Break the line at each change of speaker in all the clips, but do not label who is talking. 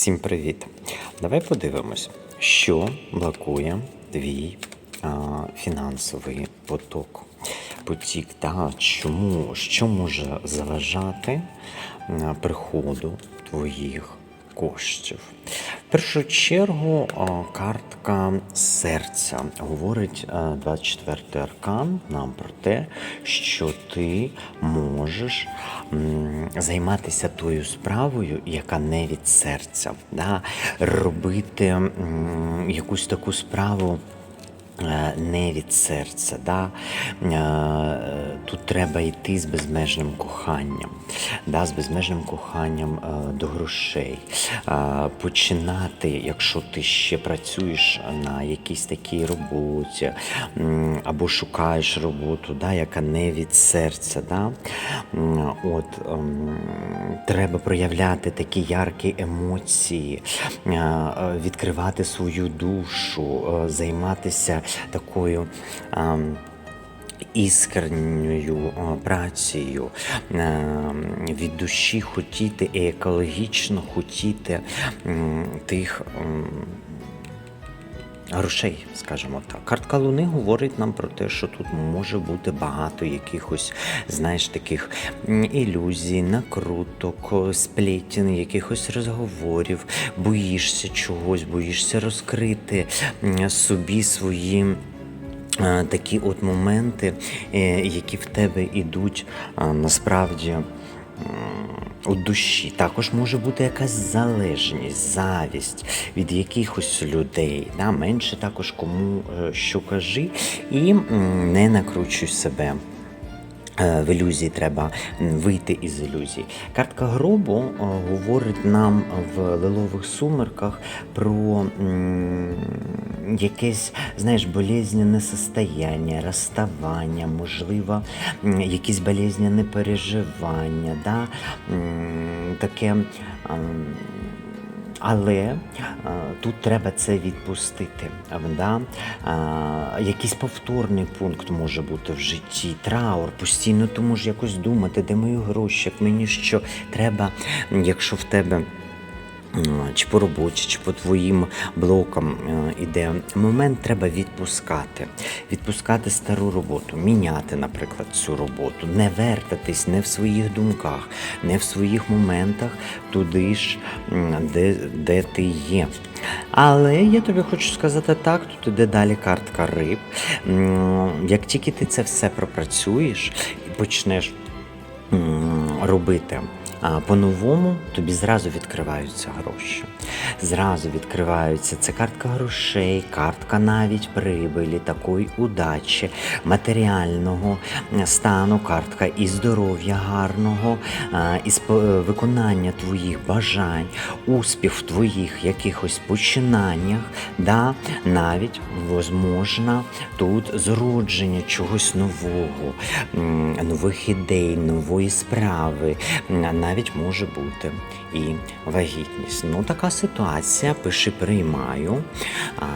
Всім привіт! Давай подивимось, що блокує твій а, фінансовий поток. Потік, да, чому, що може заважати а, приходу твоїх коштів. Першу чергу картка серця говорить а, 24-й аркан нам про те, що ти можеш займатися тою справою, яка не від серця, да? робити якусь таку справу. Е, Не від серця, да? Е, тут треба йти з безмежним коханням, да? з безмежним коханням е, до грошей. Починати, якщо ти ще працюєш на якійсь такій роботі, або шукаєш роботу, да? яка не від серця. Да? От, ем, треба проявляти такі яркі емоції, відкривати свою душу, займатися такою. ем, Іскренньою е, працею е, від душі хотіти і екологічно хотіти тих грошей, скажімо так. Картка Луни говорить нам про те, що тут може бути багато якихось, знаєш, таких ілюзій, накруток, сплетін, якихось розговорів, боїшся чогось, боїшся розкрити собі свої. е, Такі от моменти, е, які в тебе йдуть насправді у душі. Також може бути якась залежність, завість від якихось людей. Да? Менше також кому е, що кажи, і не накручуй себе. Е, В ілюзії треба вийти із ілюзії. Картка гробу е, говорить нам в лилових сумерках про якесь, знаєш, болезненне состояння, розставання, можливо, якісь болезненне переживання, да? таке. але е, тут треба це відпустити. Да? А, якийсь повторний пункт може бути в житті, траур, постійно ти можеш якось думати, де мої гроші, мені що треба, якщо в тебе. М, Чи по роботі, чи по твоїм блокам е, іде момент, треба відпускати. Відпускати стару роботу, міняти, наприклад, цю роботу, не вертатись не в своїх думках, не в своїх моментах туди ж, де, де ти є. Але я тобі хочу сказати так, тут іде далі картка риб. Як тільки ти це все пропрацюєш і почнеш робити по-новому, тобі зразу відкриваються гроші. Зразу відкриваються. Це картка грошей, картка навіть прибилі, такої удачі, матеріального стану, картка і здоров'я гарного, і е, виконання твоїх бажань, успіх в твоїх якихось починаннях, да, навіть возможно тут зродження чогось нового, нових ідей, нової справи. Навіть може бути і вагітність. Ну, така ситуація. Пиши приймаю. А,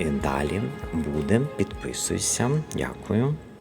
і далі буде. Підписуйся. Дякую.